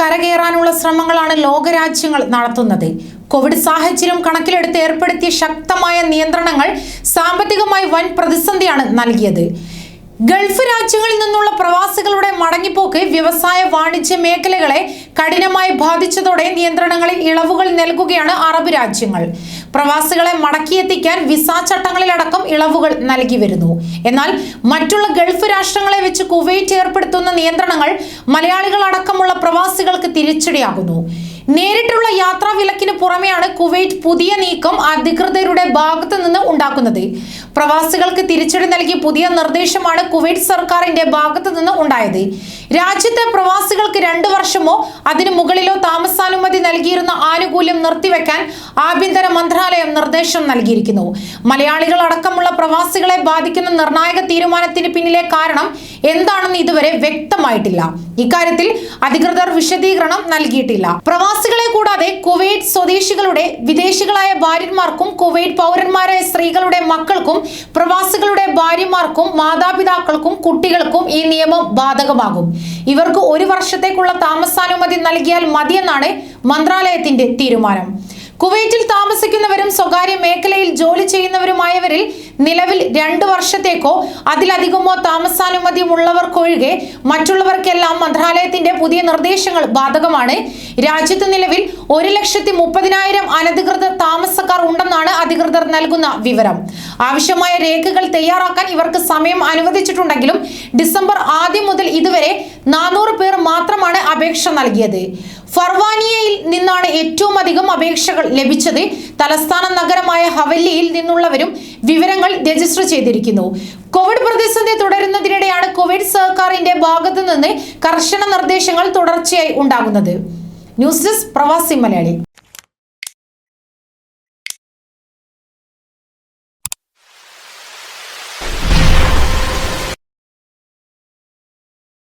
കരകയറാനുള്ള ശ്രമങ്ങളാണ് ലോകരാജ്യങ്ങൾ നടത്തുന്നത്. കോവിഡ് സാഹചര്യം കണക്കിലെടുത്ത് ഏർപ്പെടുത്തിയ ശക്തമായ നിയന്ത്രണങ്ങൾ സാമ്പത്തികമായി വൻ പ്രതിസന്ധിയാണ് നൽകിയത്. ഗൾഫ് രാജ്യങ്ങളിൽ നിന്നുള്ള പ്രവാസികളുടെ മടങ്ങിപ്പോക്ക് വ്യവസായ വാണിജ്യ മേഖലകളെ കഠിനമായി ബാധിച്ചതോടെ നിയന്ത്രണങ്ങളിൽ ഇളവുകൾ നൽകുകയാണ് അറബ് രാജ്യങ്ങൾ. പ്രവാസികളെ മടക്കിയെത്തിക്കാൻ വിസ ചട്ടങ്ങളിലടക്കം ഇളവുകൾ നൽകി വരുന്നു. എന്നാൽ മറ്റുള്ള ഗൾഫ് രാഷ്ട്രങ്ങളെ വെച്ച് കുവൈറ്റ് ഏർപ്പെടുത്തുന്ന നിയന്ത്രണങ്ങൾ മലയാളികൾ അടക്കമുള്ള പ്രവാസികൾക്ക് തിരിച്ചടിയാകുന്നു. നേരിട്ടുള്ള യാത്രാ വിലക്കിന് പുറമെയാണ് കുവൈറ്റ് പുതിയ നീക്കം അധികൃതരുടെ ഭാഗത്തു നിന്ന് ഉണ്ടാക്കുന്നത്. പ്രവാസികൾക്ക് തിരിച്ചടി നൽകിയ പുതിയ നിർദ്ദേശമാണ് കുവൈറ്റ് സർക്കാരിന്റെ ഭാഗത്തു നിന്ന് ഉണ്ടായത്. രാജ്യത്തെ പ്രവാസികൾക്ക് രണ്ടു വർഷമോ അതിനു മുകളിലോ താമസാനുമതി നൽകിയിരുന്ന ആനുകൂല്യം നിർത്തിവെക്കാൻ ആഭ്യന്തര മന്ത്രാലയം നിർദ്ദേശം നൽകിയിരിക്കുന്നു. മലയാളികൾ അടക്കമുള്ള പ്രവാസികളെ ബാധിക്കുന്ന നിർണായക തീരുമാനത്തിന് പിന്നിലെ കാരണം എന്താണെന്ന് ഇതുവരെ വ്യക്തമായിട്ടില്ല. ഇക്കാര്യത്തിൽ അധികൃതർ വിശദീകരണം നൽകിയിട്ടില്ല. പ്രവാസികളെ കൂടാതെ കുവൈറ്റ് സ്വദേശികളുടെ വിദേശികളായ ഭാര്യന്മാർക്കും കുവൈറ്റ് പൗരന്മാരായ സ്ത്രീകളുടെ മക്കൾക്കും പ്രവാസികളുടെ ഭാര്യമാർക്കും മാതാപിതാക്കൾക്കും കുട്ടികൾക്കും ഈ നിയമം ബാധകമാകും. ഇവർക്ക് ഒരു വർഷത്തേക്കുള്ള താമസാനുമതി നൽകിയാൽ മതിയെന്നാണ് മന്ത്രാലയത്തിന്റെ തീരുമാനം. കുവൈറ്റിൽ താമസിക്കുന്നവരും സ്വകാര്യ മേഖലയിൽ ജോലി ചെയ്യുന്നവരുമായവരിൽ നിലവിൽ രണ്ട് വർഷത്തേക്കോ അതിലധികമോ താമസാനുമതി ഉള്ളവർക്കൊഴികെ മറ്റുള്ളവർക്കെല്ലാം മന്ത്രാലയത്തിന്റെ പുതിയ നിർദ്ദേശങ്ങൾ ബാധകമാണ്. രാജ്യത്ത് നിലവിൽ ഒരു ലക്ഷത്തി മുപ്പതിനായിരം അനധികൃത താമസക്കാർ ഉണ്ടെന്നാണ് അധികൃതർ നൽകുന്ന വിവരം. ആവശ്യമായ രേഖകൾ തയ്യാറാക്കാൻ ഇവർക്ക് സമയം അനുവദിച്ചിട്ടുണ്ടെങ്കിലും ഡിസംബർ ആദ്യം മുതൽ ഇതുവരെ നാനൂറ് പേർ മാത്രമാണ് അപേക്ഷ നൽകിയത്. ഫർവാനിയയിൽ നിന്നാണ് ഏറ്റവും അധികം അപേക്ഷകൾ ലഭിച്ചത്. തലസ്ഥാന നഗരമായ ഹവല്ലിയിൽ നിന്നുള്ളവരും വിവരങ്ങൾ രജിസ്റ്റർ ചെയ്തിരിക്കുന്നു. കോവിഡ് പ്രതിസന്ധി കോവിഡ് സർക്കാരിന്റെ ഭാഗത്തു നിന്ന് കർശന നിർദ്ദേശങ്ങൾ തുടർച്ചയായി ഉണ്ടാകുന്നത്. ന്യൂസ് ഡെസ്ക് പ്രവാസി മലയാളി.